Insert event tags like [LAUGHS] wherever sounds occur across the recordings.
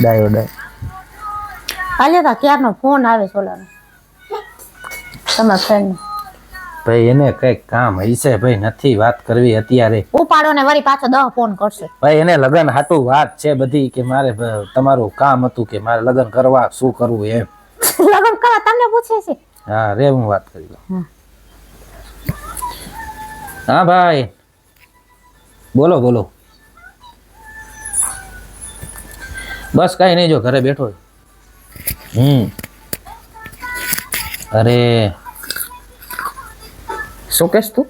ડાયો ડાય હાલે તા ક્યારનો ફોન આવે સોલાનો? તમારા ફ્રેન્ડ ભાઈ એને કંઈક કામ હશે ભાઈ નથી વાત કરવી અત્યારે. ઉપાડો ને વળી પાછો દહ ફોન કરશે. ભાઈ એને લગન હાટું વાત છે બધી કે મારે તમારું કામ હતું કે મારે લગન કરવા શું કરવું એમ. [LAUGHS] લગ્ન કરવા તમને પૂછે છે? હા રે હું વાત કરી લઉં. હા ભાઈ. બોલો બોલો. બસ કાંઈ નહીં, જો ઘરે બેઠો. હમ. અરે. શું કહેશ તું?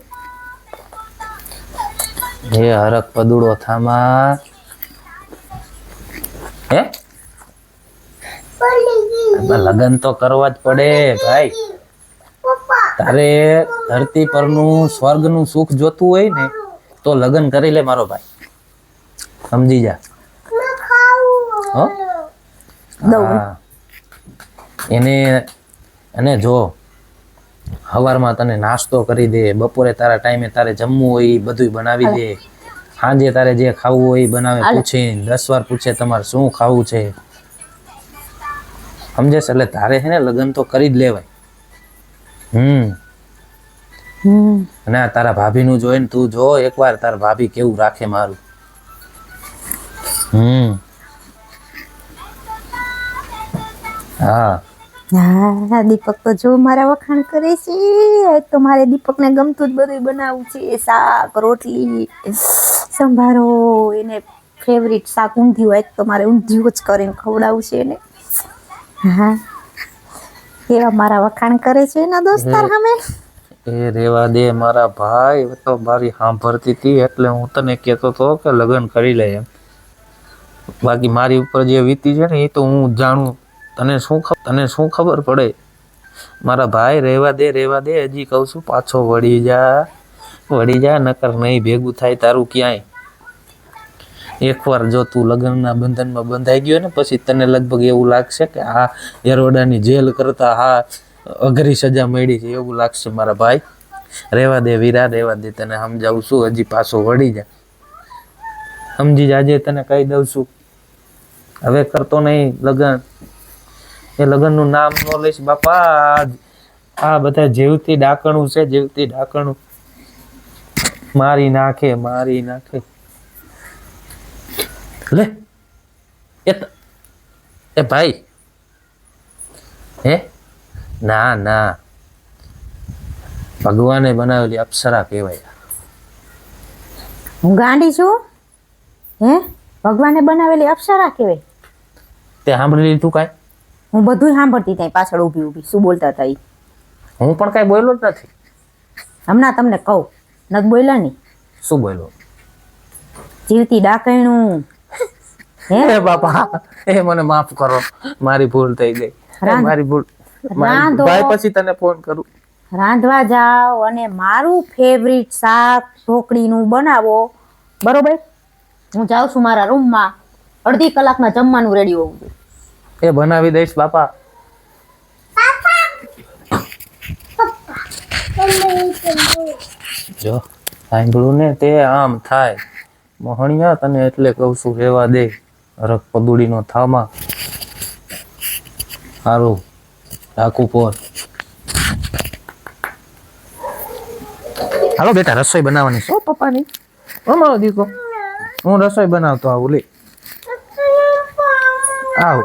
હે હરક પદુડો થામા. હે? લગન તો કરવા જ પડે ભાઈ. તારે ધરતી પરનું સ્વર્ગનું સુખ જોતું હોય ને, તો લગ્ન કરી લે મારો ભાઈ. સમજી જા. હો? હા. એને અને જો સવારમાં તને નાસ્તો કરી દે બપોરે તારા ટાઈમે તારે જમવું હોય એ બધુંય બનાવી દે. સાંજે તારે જે ખાવું હોય બનાવે પૂછે દસ વાર પૂછે તમારે શું ખાવું છે. સમજે છે? એટલે તારે છે ને લગ્ન તો કરી જ લેવાય. હમ. અને તારા ભાભીનું જોઈને તું જો એકવાર તારા ભાભી કેવું રાખે મારું. હમ. હા. હા દીપક તો જો મારા વખાણ કરે છે તો મારે દીપકને ગમતું જ બધું બનાવવું છે શાક રોટલી સંભારો એને ફેવરિટ શાક ઊંધિયું હોય તો મારે ઊંધિયું જ કરીને ખવડાવવું છે એને. હા. એવા મારા વખાણ કરે છે એના દોસ્તાર સામે? એ રેવા દે મારા ભાઈ તો મારી સાંભળતી હતી એટલે હું તને કહેતો હતો કે લગ્ન કરી લે એમ. બાકી મારી ઉપર જે વીતી છે ને એ તો હું જાણું તને શું તને શું ખબર પડે? મારા ભાઈ રહેવા દે રહેવા દે, હજી કહું છું, પાછો વળી જા વળી જા, નકર નહીં ભેગું થાય તારું ક્યાંય. એકવાર જો તું લગ્નના બંધનમાં બંધાઈ ગયો ને, પછી તને લગભગ એવું લાગશે કે આ એરોડાની જેલ કરતા હા અઘરી સજા મળી છે એવું લાગશે મારા ભાઈ. રહેવા દે વીરા, રહેવા દે, તને સમજાવું છું, હજી પાછો વળી જા. સમજી જાજે, તને કહી દઉં છું. હવે કરતો નહીં લગ્ન. એ લગ્નનું નામ ન લઈશ બાપા. આ- બધા જીવતી ડાકણું છે જીવતી ડાકણું. મારી નાખે મારી નાખે. લે એ એ ભાઈ. હે? ના ના. ભગવાને બનાવેલી અપ્સરા કહેવાય. હું ગાંડી છું? હે? ભગવાને બનાવેલી અપ્સરા કહેવાય. તે સાંભળી લીધું કાંઈ? હું બધું સાંભળતી ત્યાં પાછળ ઊભી ઊભી શું બોલતા હતા એ હું પણ કાંઈ બોલ્યો જ નથી. હમણાં તમને કહું નથી બોલ્યા નહીં શું બોલ્યો? જીવતી ડાકણું હે? બાપા એ મને માફ કરો મારી ભૂલ થઈ ગઈ. મારી ભૂલ. ભાઈ પછી તને ફોન કરું. રાંધવા જાઓ અને મારું ફેવરિટ શાક ઢોકળીનું બનાવો. બરોબર? હું જાઉં છું મારા રૂમમાં અડધી કલાકમાં જમવાનું રેડી હોવું જોઈએ. એ બનાવી દઈશ બાપા. જો સાંભળું ને તે આમ થાય. મોહણિયા તને એટલે કહું છું રેવા દે. રખ પદુડીનો થામા. સારું રાખું પોર. હાલો બેટા રસોઈ બનાવવાની શું પપ્પાની. અમારો દીકો હું રસોઈ બનાવતો આવું લે. આવ.